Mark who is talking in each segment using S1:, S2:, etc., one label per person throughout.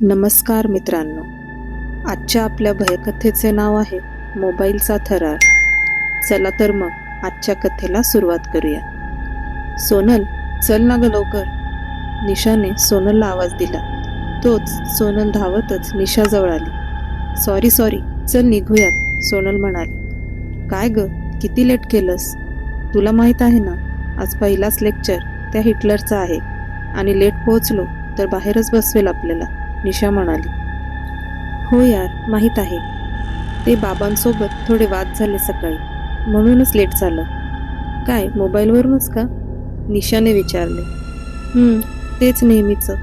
S1: नमस्कार मित्रांनो. आजच्या आपल्या भयकथेचे नाव आहे मोबाईलचा थरार. चला तर मग आजच्या कथेला सुरुवात करूया. सोनल चल ना ग लवकर. निशाने सोनलला आवाज दिला. तोच सोनल धावतच निशाजवळ आली. सॉरी सॉरी चल निघूयात सोनल म्हणाली. काय ग किती लेट केलंस? तुला माहीत आहे ना आज पहिलाच लेक्चर त्या हिटलरचा आहे. आणि लेट पोहोचलो तर बाहेरच बसवेल आपल्याला. निशा म्हणाली. हो यार माहीत आहे. ते बाबांसोबत थोडे वाद झाले सकाळी. म्हणूनच लेट झालं. काय मोबाईलवरूनच का? निशाने विचारले. तेच नेहमीचं.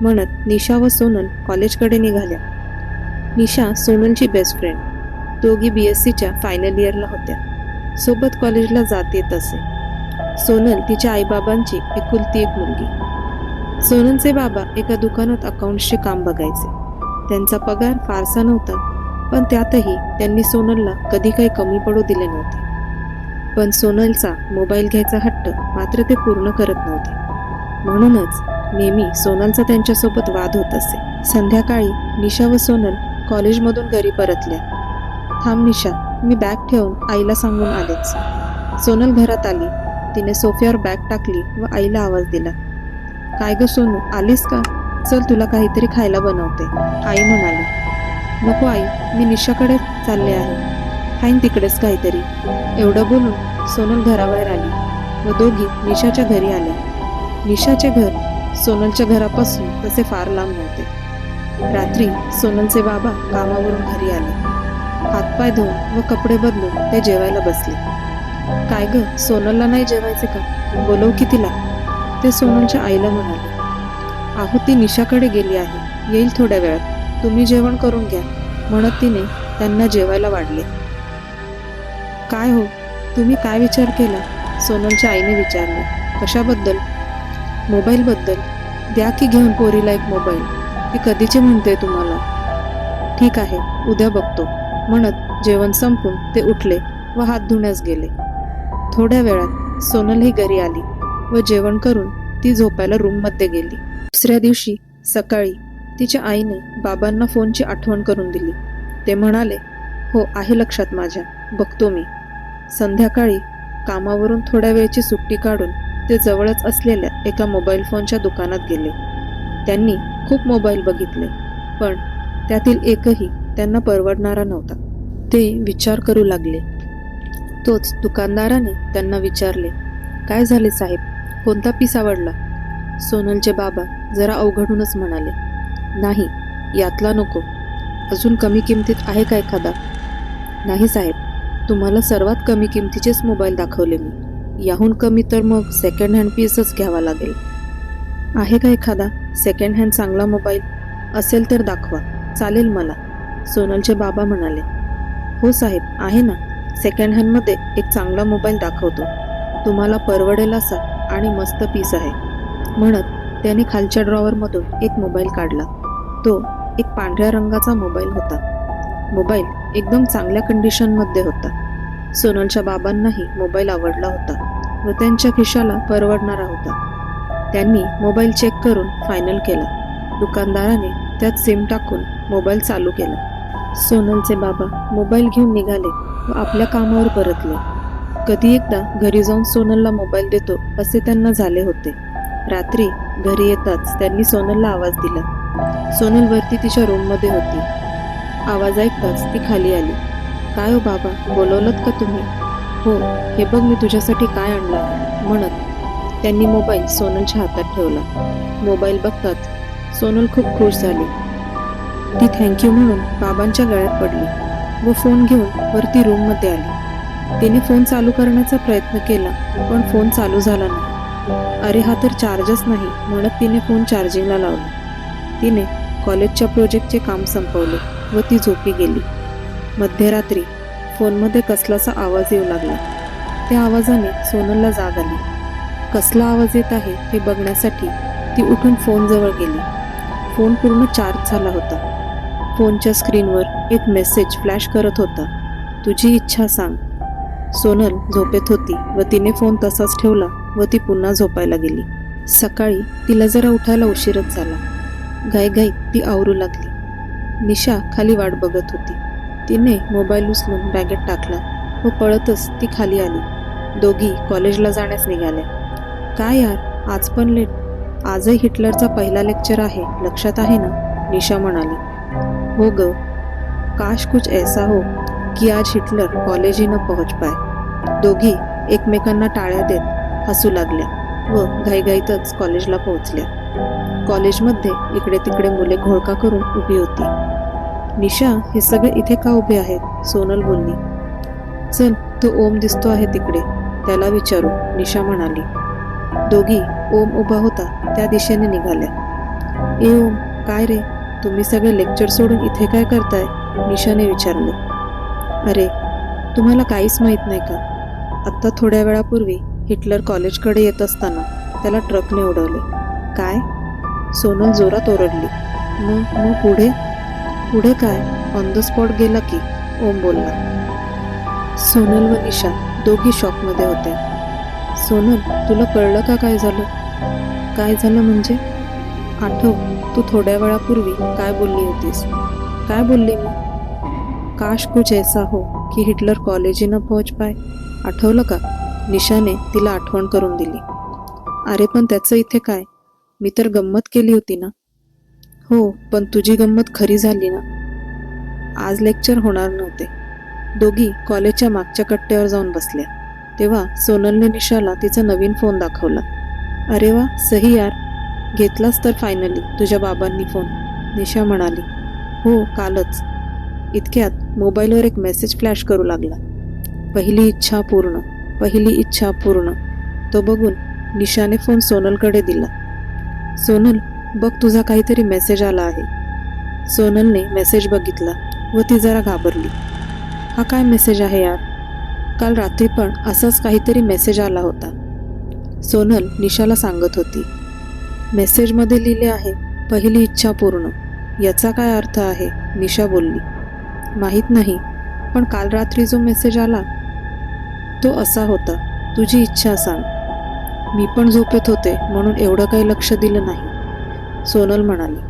S1: म्हणत निशा व सोनल कॉलेजकडे निघाल्या. निशा सोनलची बेस्ट फ्रेंड दोघी बी एस सीच्या फायनल इयरला होत्या. सोबत कॉलेजला जात येत असे. सोनल तिच्या आईबाबांची एकुलती एक मुलगी. सोनलचे बाबा एका दुकानात अकाउंट्सचे काम बघायचे. त्यांचा पगार फारसा नव्हता पण त्यातही त्यांनी सोनलला कधी काही कमी पडू दिले नव्हते. पण सोनलचा मोबाईल घ्यायचा हट्ट मात्र ते पूर्ण करत नव्हते. म्हणूनच नेहमी सोनलचा त्यांच्यासोबत वाद होत असे. संध्याकाळी निशा व सोनल कॉलेजमधून घरी परतल्या थांब निशा मी बॅग ठेवून आईला सांगून आलेच. सोनल घरात आली. तिने सोफ्यावर बॅग टाकली व आईला आवाज दिला. काय ग सोनू आलीस का? चल तुला काहीतरी खायला बनवते. आई म्हणाली नको आई मी निशाकडे चालले आहे. खाईन तिकडेच काहीतरी. एवढं बोलून सोनल घराबाहेर आली व दोघी निशाच्या घरी आल्या. निशाचे घर सोनलच्या घरापासून तसे फार लांब नव्हते. रात्री सोनलचे बाबा कामावरून घरी आले. हातपाय धुवून व कपडे बदलून ते जेवायला बसले. काय ग सोनलला नाही जेवायचे का? बोलव की तिला. ते सोनलच्या आईला म्हणाले आहो ती निशाकडे गेली आहे. येईल थोड्या वेळात. तुम्ही जेवण करून घ्या. म्हणत तिने त्यांना जेवायला वाढले. काय हो? तुम्ही काय विचार केला? सोनलच्या आईने विचारले. कशाबद्दल? मोबाईलबद्दल. द्या की घेऊन पोरीला एक मोबाईल. ती कधीची म्हणते तुम्हाला? ठीक आहे. उद्या बघतो. म्हणत जेवण संपून ते उठले व हात धुण्यास गेले. थोड्या वेळात सोनलही घरी आली. व जेवण करून ती झोपायला रूममध्ये गेली. दुसऱ्या दिवशी सकाळी तिच्या आईने बाबांना फोनची आठवण करून दिली. ते म्हणाले हो आहे लक्षात माझ्या. बघतो मी. संध्याकाळी कामावरून थोड्या वेळची सुट्टी काढून ते जवळच असलेल्या एका मोबाईल फोनच्या दुकानात गेले. त्यांनी खूप मोबाईल बघितले पण त्यातील एकही त्यांना परवडणारा नव्हता. ते विचार करू लागले. तोच दुकानदाराने त्यांना विचारले काय झाले साहेब? कोणता पीस आवडला सोनलचे बाबा जरा अवघडूनच म्हणाले नाही यातला नको. अजून कमी किमतीत आहे का एखादा? नाही साहेब तुम्हाला सर्वात कमी किमतीचेच मोबाईल दाखवले मी. याहून कमी तर मग सेकंड हँड पीसच घ्यावा लागेल. आहे का एखादा? सेकंड हँड चांगला मोबाईल? असेल तर दाखवा. चालेल मला. सोनलचे बाबा म्हणाले हो साहेब आहे ना. सेकंड हँडमध्ये एक चांगला मोबाईल दाखवतो. तुम्हाला परवडेल असा आणि मस्त पीस आहे. म्हणत त्याने खालच्या ड्रॉवरमधून एक मोबाईल काढला. तो एक पांढऱ्या रंगाचा मोबाईल होता. मोबाईल एकदम चांगल्या कंडिशनमध्ये होता. सोनलच्या बाबांनाही मोबाईल आवडला होता व त्यांच्या खिशाला परवडणारा होता. त्यांनी मोबाईल चेक करून फायनल केला. दुकानदाराने त्यात सिम टाकून मोबाईल चालू केला. सोनलचे बाबा मोबाईल घेऊन निघाले व आपल्या कामावर परतले. कधी एकदा घरी जाऊन सोनलला मोबाईल देतो असे त्यांना झाले होते. रात्री घरी येताच त्यांनी सोनलला आवाज दिला. सोनल वरती तिच्या रूममध्ये होती. आवाज ऐकताच ती खाली आली. काय हो बाबा बोलवलत का तुम्ही? हो हे बघ मी तुझ्यासाठी काय आणलं म्हणत त्यांनी मोबाईल सोनलच्या हातात ठेवला. मोबाईल बघताच सोनल खूप खुश झाली. ती थँक्यू म्हणून बाबांच्या गळ्यात पडली व फोन घेऊन वरती रूममध्ये आली. तिने फोन चालू करण्याचा प्रयत्न केला पण फोन चालू झाला नाही. अरे हा तर चार्जच नाही म्हणत तिने फोन चार्जिंगला लावला. तिने कॉलेजच्या प्रोजेक्टचे काम संपवले व ती झोपी गेली. मध्यरात्री फोनमध्ये कसलाचा आवाज येऊ लागला. त्या आवाजाने सोनलला जाग आली. कसला आवाज येत आहे हे बघण्यासाठी ती उठून फोनजवळ गेली. फोन पूर्ण चार्ज झाला होता. फोनच्या स्क्रीनवर एक मेसेज फ्लॅश करत होता. तुझी इच्छा सांग. सोनल झोपेत होती व तिने फोन तसाच ठेवला व ती पुन्हा झोपायला गेली. सकाळी तिला जरा उठायला उशीरच झाला. घाईघाईत ती आवरू लागली. निशा खाली वाट बघत होती. तिने मोबाईल उचलून बॅगेत टाकला व पळतच ती खाली आली. दोघी कॉलेजला जाण्यास निघाल्या. काय यार आज पण लेट. आजही हिटलरचा पहिला लेक्चर आहे लक्षात आहे ना? निशा म्हणाली. हो ग. काश कुछ ऐसा हो. की आज हिटलर कॉलेजही न पोहोच पाय. दोघी एकमेकांना टाळ्या देत हसू लागल्या व घाईघाईतच कॉलेजला पोहोचल्या. कॉलेजमध्ये इकडे तिकडे मुले घोळका करून उभी होती. निशा हे सगळे इथे का उभे आहेत? सोनल बोलली. चल तो ओम दिसतो आहे तिकडे. त्याला विचारू निशा म्हणाली. दोघी ओम उभा होता त्या दिशेने निघाल्या. ए ओम काय रे? तुम्ही सगळे लेक्चर सोडून इथे काय करताय? निशाने विचारले. अरे तुम्हाला काहीच माहीत नाही का? आत्ता थोड्या वेळापूर्वी हिटलर कॉलेजकडे येत असताना त्याला ट्रकने उडवले. काय? सोनल जोरात ओरडली. मग मग पुढे? पुढे काय? ऑन द स्पॉट गेला की? ओम बोलला. सोनल व निशा दोघी शॉकमध्ये होत्या सोनल तुला कळलं का काय झालं? काय झालं म्हणजे? आठव तू थोड्या वेळापूर्वी काय बोलली होतीस? काय बोलली मी? काश कुछ ऐसा हो की हिटलर कॉलेजही न पोहोच पाय आठवलं का? निशाने तिला आठवण करून दिली. अरे पण त्याचं इथे काय? मी तर गंमत केली होती ना? हो पण तुझी गंमत खरी झाली ना? आज लेक्चर होणार नव्हते. दोघी कॉलेजच्या मागच्या कट्ट्यावर जाऊन बसल्या. तेव्हा सोनलने निशाला तिचा नवीन फोन दाखवला. अरे वा सही यार. घेतलास तर फायनली तुझ्या बाबांनी फोन निशा म्हणाली. हो कालच. इतक्यात मोबाईलवर एक मेसेज फ्लॅश करू लागला. पहिली इच्छा पूर्ण पहिली इच्छा पूर्ण. तो बघून निशाने फोन सोनलकडे दिला. सोनल बघ तुझा काहीतरी मेसेज आला आहे. सोनलने मेसेज बघितला व ती जरा घाबरली. हा काय मेसेज आहे यार? काल रात्री पण असाच काहीतरी मेसेज आला होता. सोनल निशाला सांगत होती. मेसेजमध्ये लिहिले आहे पहिली इच्छा पूर्ण. याचा काय अर्थ आहे? निशा बोलली. माहीत नाही. पण काल रात्री जो मेसेज आला तो असा होता. तुझी इच्छा सांग. मी पण झोपेत होते म्हणून एवढं काही लक्ष दिलं नाही. सोनल म्हणाली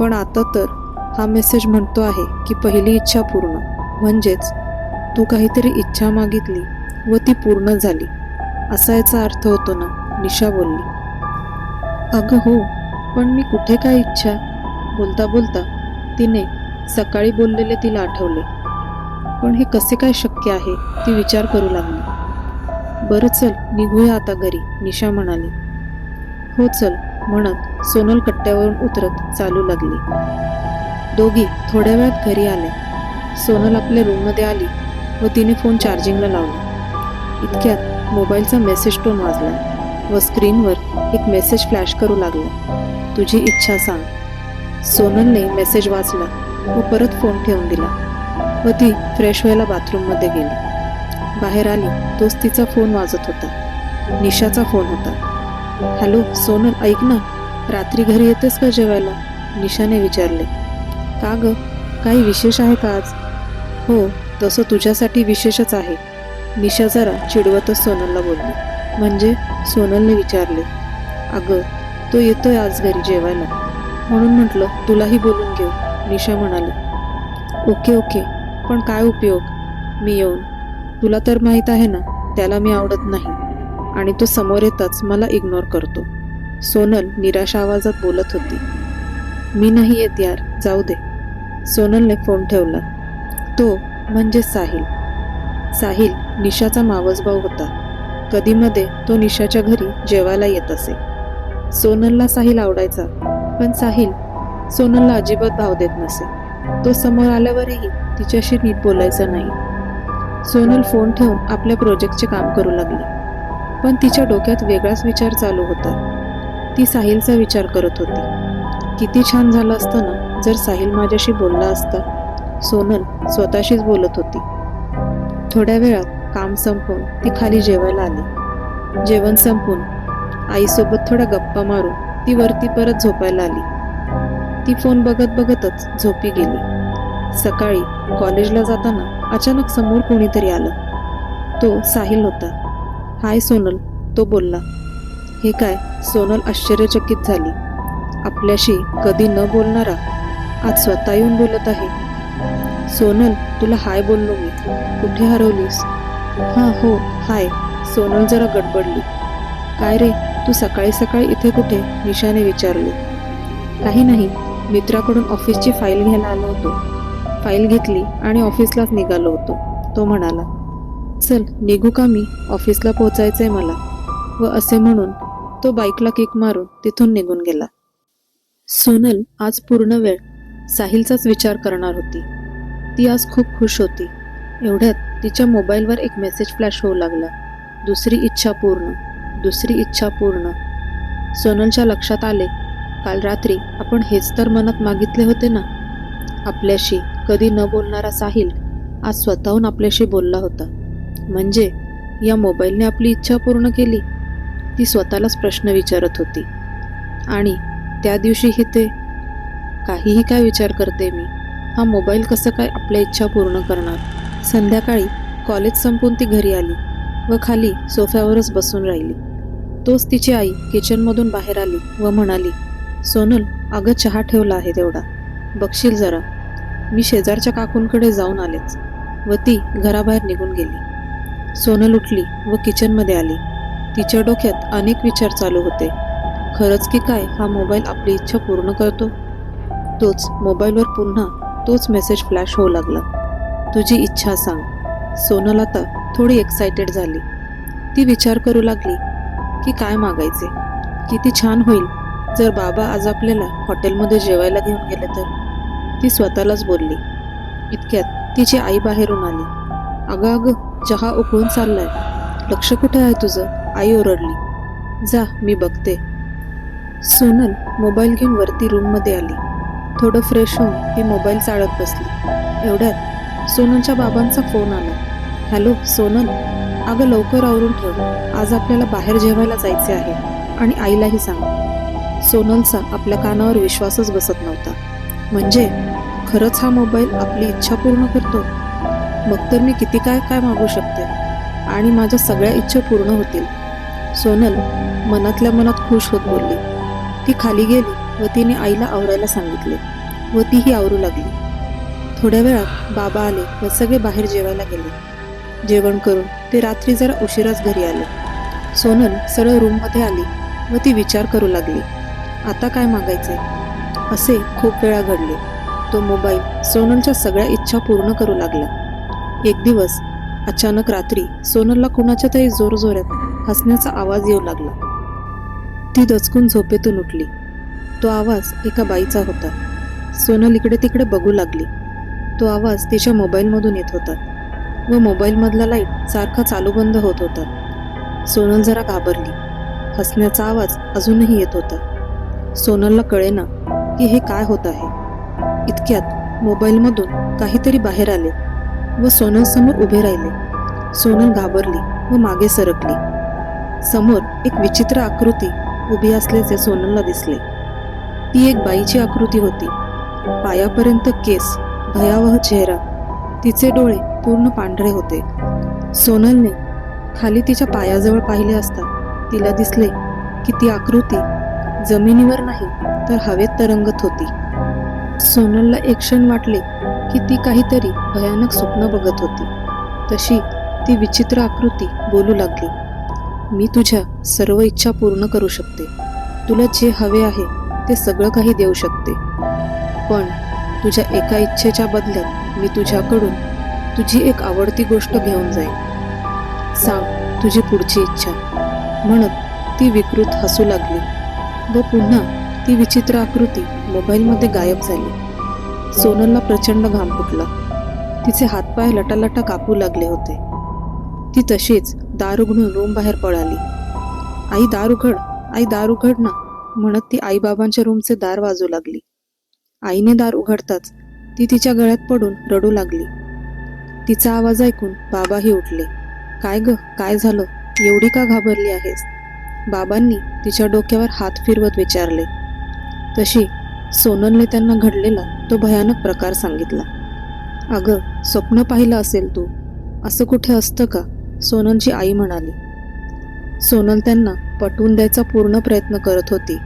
S1: पण आता तर हा मेसेज म्हणतो आहे की पहिली इच्छा पूर्ण. म्हणजेच तू काहीतरी इच्छा मागितली व ती पूर्ण झाली. असा याचा अर्थ होतो ना निशा बोलली. अगं हो पण मी कुठे काय इच्छा? बोलता बोलता तिने सकाळी बोललेले तिला आठवले. पण हे कसे काय शक्य आहे ती विचार करू लागली. बरं चल निघूया आता घरी निशा म्हणाली. हो चल म्हणत सोनल कट्ट्यावरून उतरत चालू लागली. दोघी थोड्या वेळात घरी आल्या. सोनल आपल्या रूममध्ये आली व तिने फोन चार्जिंगला लावला. इतक्यात मोबाईलचा मेसेज टोन वाजला व स्क्रीनवर एक मेसेज फ्लॅश करू लागला. तुझी इच्छा सांग. सोनलने मेसेज वाचला. व परत फोन ठेवून दिला. व ती फ्रेश व्हायला बाथरूममध्ये गेली. बाहेर आली तोच तिचा फोन वाजत होता. निशाचा फोन होता. हॅलो सोनल ऐक ना. रात्री घरी येतेस का जेवायला? निशाने विचारले. का ग? काही विशेष आहे का आज? हो तसं तुझ्यासाठी विशेषच आहे. निशा जरा चिडवतच सोनलला बोलली. म्हणजे? सोनलने विचारले. अगं तो येतोय आज घरी जेवायला. म्हणून म्हटलं तुलाही बोलून घेऊ. निशा म्हणाली. ओके ओके पण काय उपयोग? मी येऊन. तुला तर माहीत आहे ना त्याला मी आवडत नाही. आणि तो समोर येताच मला इग्नोर करतो. सोनल निराशा आवाजात बोलत होती. मी नाही येत यार जाऊ दे. सोनलने फोन ठेवला. तो म्हणजे साहिल. साहिल निशाचा मावसभाऊ होता. कधीमध्ये तो निशाच्या घरी जेवायला येत असे. सोनलला साहिल आवडायचा पण साहिल सोनलला अजिबात भाव देत नसे. तो समोर आल्यावरही तिच्याशी नीट बोलायचा नाही. सोनल फोन ठेवून आपल्या प्रोजेक्टचे काम करू लागली. पण तिच्या डोक्यात वेगळाच विचार चालू होता. ती साहिलचा विचार करत होती. किती छान झालं असतं ना जर साहिल माझ्याशी बोलला असता. सोनल स्वतःशीच बोलत होती. थोड्या वेळात काम संपवून ती खाली जेवायला आली. जेवण संपून आईसोबत थोड्या गप्पा मारून ती वरती परत झोपायला आली. ती फोन बघत बघतच झोपी गेली. सकाळी कॉलेजला जाताना अचानक समोर कोणीतरी आलं. तो साहिल होता. हाय सोनल तो बोलला. हे काय सोनल आश्चर्यचकित झाली. आपल्याशी कधी न बोलणारा आज स्वतः येऊन बोलत आहे. सोनल तुला हाय बोललो मी. कुठे हरवलीस? हां हो हाय. सोनल जरा गडबडली. काय रे तू सकाळी सकाळी इथे कुठे? निशाने विचारले. काही नाही. मित्राकडून ऑफिसची फाईल घ्यायला आलो होतो. फाईल घेतली आणि ऑफिसलाच निघालो होतो. तो म्हणाला चल निघू का मी? ऑफिसला पोचायचंय मला. व असे म्हणून तो बाईकला किक मारून तिथून निघून गेला. सोनल आज पूर्ण वेळ साहिलचाच विचार करणार होती. ती आज खूप खुश होती. एवढ्यात तिच्या मोबाईलवर एक मेसेज फ्लॅश होऊ लागला. दुसरी इच्छा पूर्ण दुसरी इच्छा पूर्ण. सोनलच्या लक्षात आले काल रात्री आपण हेच तर मनात मागितले होते ना? आपल्याशी कधी न बोलणारा साहिल आज स्वतःहून आपल्याशी बोलला होता. म्हणजे या मोबाईलने आपली इच्छा पूर्ण केली? ती स्वतःलाच प्रश्न विचारत होती. आणि त्या दिवशीही ते काहीही काय विचार करते मी हा मोबाईल कसं काय आपल्या इच्छा पूर्ण करणार? संध्याकाळी कॉलेज संपून ती घरी आली व खाली सोफ्यावरच बसून राहिली. तोच तिची आई किचनमधून बाहेर आली व म्हणाली सोनल अगं चहा ठेवला आहे तेवढा. बघशील जरा. मी शेजारच्या काकूंकडे जाऊन आलेच. व ती घराबाहेर निघून गेली. सोनल उठली व किचनमध्ये आली. तिच्या डोक्यात अनेक विचार चालू होते. खरंच की काय हा मोबाईल आपली इच्छा पूर्ण करतो? तोच मोबाईलवर पुन्हा तोच मेसेज फ्लॅश होऊ लागला. तुझी इच्छा सांग. सोनल आता थोडी एक्सायटेड झाली. ती विचार करू लागली की काय मागायचे? किती छान होईल. जर बाबा आज आपल्याला हॉटेलमध्ये जेवायला घेऊन गेले तर? ती स्वतःलाच बोलली. इतक्यात तिची आई बाहेरून आली. अगं अगं चहा उकळून चाललाय. लक्ष कुठे आहे तुझं? आई ओरडली. जा मी बघते. सोनल मोबाईल घेऊन वरती रूममध्ये आली. थोडं फ्रेश होऊन ती मोबाईल चाळत बसली. एवढ्यात सोनलच्या बाबांचा फोन आला. हॅलो सोनल? अगं लवकर आवरून ठेव. आज आपल्याला बाहेर जेवायला जायचे आहे आणि आईलाही सांग. सोनलचा आपल्या कानावर विश्वासच बसत नव्हता. म्हणजे खरंच हा मोबाईल आपली इच्छा पूर्ण करतो? मग तर मी किती काय काय मागू शकते? आणि माझ्या सगळ्या इच्छा पूर्ण होतील. सोनल मनातल्या मनात खुश होत बोलली. ती खाली गेली व तिने आईला आवरायला सांगितले व तीही आवरू लागली. थोड्या वेळात बाबा आले व सगळे बाहेर जेवायला गेले. जेवण करून ते रात्री जरा उशिराच घरी आले. सोनल सरळ रूममध्ये आली व ती विचार करू लागली. आता काय मागायचे? असे खूप वेळा घडले. तो मोबाईल सोनलच्या सगळ्या इच्छा पूर्ण करू लागला. एक दिवस अचानक रात्री सोनलला कुणाच्या तरी जोरजोरात हसण्याचा आवाज येऊ लागला. ती दचकून झोपेतून उठली. तो आवाज एका बाईचा होता. सोनल इकडे तिकडे बघू लागली. तो आवाज तिच्या मोबाईलमधून येत होता व मोबाईलमधला लाइट सारखा चालू बंद होत होता. सोनल जरा घाबरली. हसण्याचा आवाज अजूनही येत होता. सोनलला कळेना की हे काय होत आहे. इतक्यात मोबाईलमधून काहीतरी बाहेर आले व सोनल समोर उभे राहिले. सोनल घाबरली व मागे सरकली. समोर एक विचित्र आकृती उभी असल्याचे सोनलला दिसले. ती एक बाईची आकृती होती. पायापर्यंत केस भयावह चेहरा तिचे डोळे पूर्ण पांढरे होते. सोनलने खाली तिच्या पायाजवळ पाहिले असता तिला दिसले की ती आकृती जमिनीवर नाही तर हवेत तरंगत होती. सोनलला एक क्षण वाटले की ती काहीतरी भयानक स्वप्न बघत होती. तशी ती विचित्र आकृती बोलू लागली. मी तुझ्या सर्व इच्छा पूर्ण करू शकते. तुला जे हवे आहे ते सगळं काही देऊ शकते. पण तुझ्या एका इच्छेच्या बदल्यात मी तुझ्याकडून तुझी एक आवडती गोष्ट घेऊन जाईन. सांग तुझी पुढची इच्छा. म्हणत ती विकृत हसू लागली. व पुन्हा ती विचित्र आकृती मोबाईलमध्ये गायब झाली. सोनलला प्रचंड घाम फुटला. तिचे हातपाय लटालटा कापू लागले होते. ती तशीच दार उघडून रूम बाहेर पळाली. आई दार उघड आई दार उघड ना म्हणत ती आईबाबांच्या रूमचे दार वाजू लागली. आईने दार उघडताच ती तिच्या गळ्यात पडून रडू लागली. तिचा आवाज ऐकून बाबाही उठले. काय ग? काय झालं? एवढी का घाबरली आहेस? बाबांनी तिच्या डोक्यावर हात फिरवत विचारले. तशी सोनलने त्यांना घडलेला तो भयानक प्रकार सांगितला. अगं स्वप्न पाहिलं असेल तू असं कुठे असतं का? सोनलची आई म्हणाली. सोनल त्यांना पटवून द्यायचा पूर्ण प्रयत्न करत होती.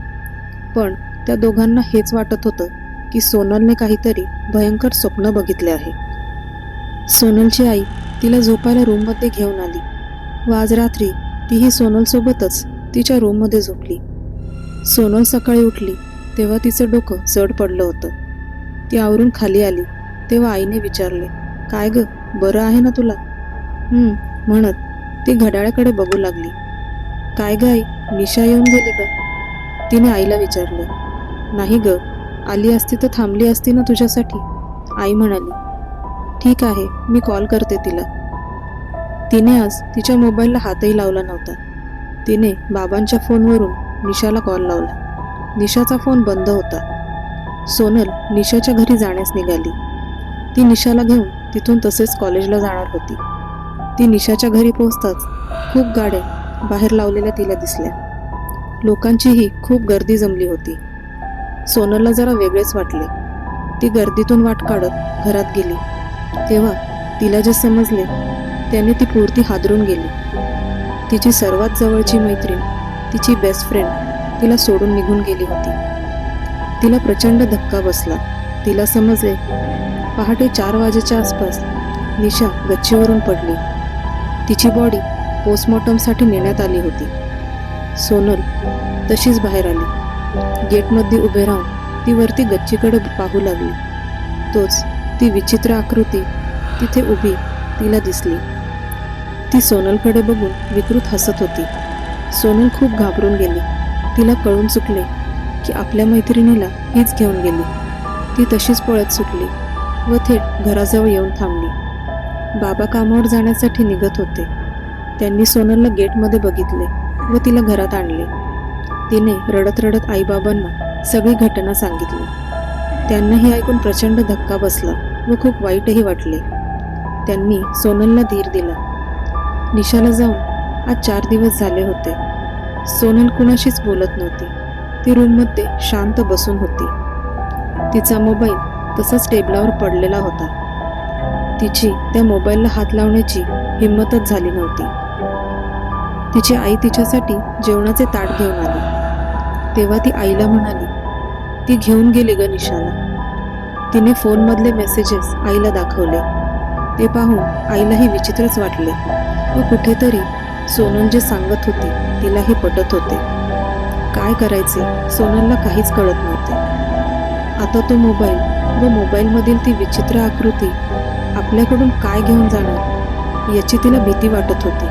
S1: पण त्या दोघांना हेच वाटत होतं की सोनलने काहीतरी भयंकर स्वप्न बघितले आहे. सोनलची आई तिला झोपायला रूममध्ये घेऊन आली. व आज रात्री तीही सोनलसोबतच तिच्या रूममध्ये झोपली. सोनल सकाळी उठली तेव्हा तिचं डोकं जड पडलं होतं. ती आवरून खाली आली तेव्हा आईने विचारले काय ग बरं आहे ना तुला? म्हणत ती घड्याळाकडे बघू लागली. काय ग आई निशा येऊन गेली का? तिने आईला विचारले. नाही ग आली असती तर थांबली असती ना तुझ्यासाठी? आई म्हणाली. ठीक आहे मी कॉल करते तिला. तिने आज तिच्या मोबाईलला हातही लावला नव्हता. तिने बाबांच्या फोनवरून निशाला कॉल लावला. निशाचा फोन बंद होता. सोनल निशाच्या घरी जाण्यास निघाली. ती निशाला घेऊन तिथून तसेच कॉलेजला जाणार होती. ती निशाच्या घरी पोहोचताच खूप गाड्या बाहेर लावलेल्या तिला दिसल्या. लोकांचीही खूप गर्दी जमली होती. सोनलला जरा वेगळेच वाटले. ती गर्दीतून वाट काढत घरात गेली. तेव्हा तिला जे समजले त्याने ती पूर्ती हादरून गेली. तिची सर्वात जवळची मैत्रीण तिची बेस्ट फ्रेंड तिला सोडून निघून गेली होती. तिला प्रचंड धक्का बसला. तिला समजले पहाटे चार वाजेच्या आसपास निशा गच्चीवरून पडली. तिची बॉडी पोस्टमॉर्टमसाठी नेण्यात आली होती. सोनल तशीच बाहेर आली. गेटमध्ये उभे राहून ती वरती गच्चीकडे पाहू लागली. तोच ती विचित्र आकृती तिथे उभी तिला दिसली. ती सोनलकडे बघून विकृत हसत होती. सोनल खूप घाबरून गेली. तिला कळून चुकले की आपल्या मैत्रिणीला हीच घेऊन गेली. ती तशीच पळत सुटली व थेट घराजवळ येऊन थांबली. बाबा कामावर जाण्यासाठी निघत होते. त्यांनी सोनलला गेटमध्ये बघितले व तिला घरात आणले. तिने रडत रडत आईबाबांना सगळी घटना सांगितली. त्यांना हे ऐकून प्रचंड धक्का बसला व खूप वाईटही वाटले. त्यांनी सोनलला धीर दिला. निशाला जाऊन आज चार दिवस झाले होते. सोनल कुणाशीच बोलत नव्हती. ती रूममध्ये शांत बसून होती. तिचा मोबाईल तसाच टेबलावर पडलेला होता. तिची त्या मोबाईलला हात लावण्याची हिंमतच झाली नव्हती. तिची आई तिच्यासाठी जेवणाचे ताट घेऊन आली. तेव्हा ती आईला म्हणाली ती घेऊन गेली ग निशाला. तिने फोनमधले मेसेजेस आईला दाखवले. ते पाहून आईलाही विचित्रच वाटले. व कुठेतरी सोनल जे सांगत होती. तिलाही पटत होते. काय करायचे? सोनलला काहीच कळत नव्हते. आता तो मोबाईल व मोबाईलमधील ती विचित्र आकृती आपल्याकडून काय घेऊन जाणार याची तिला भीती वाटत होती.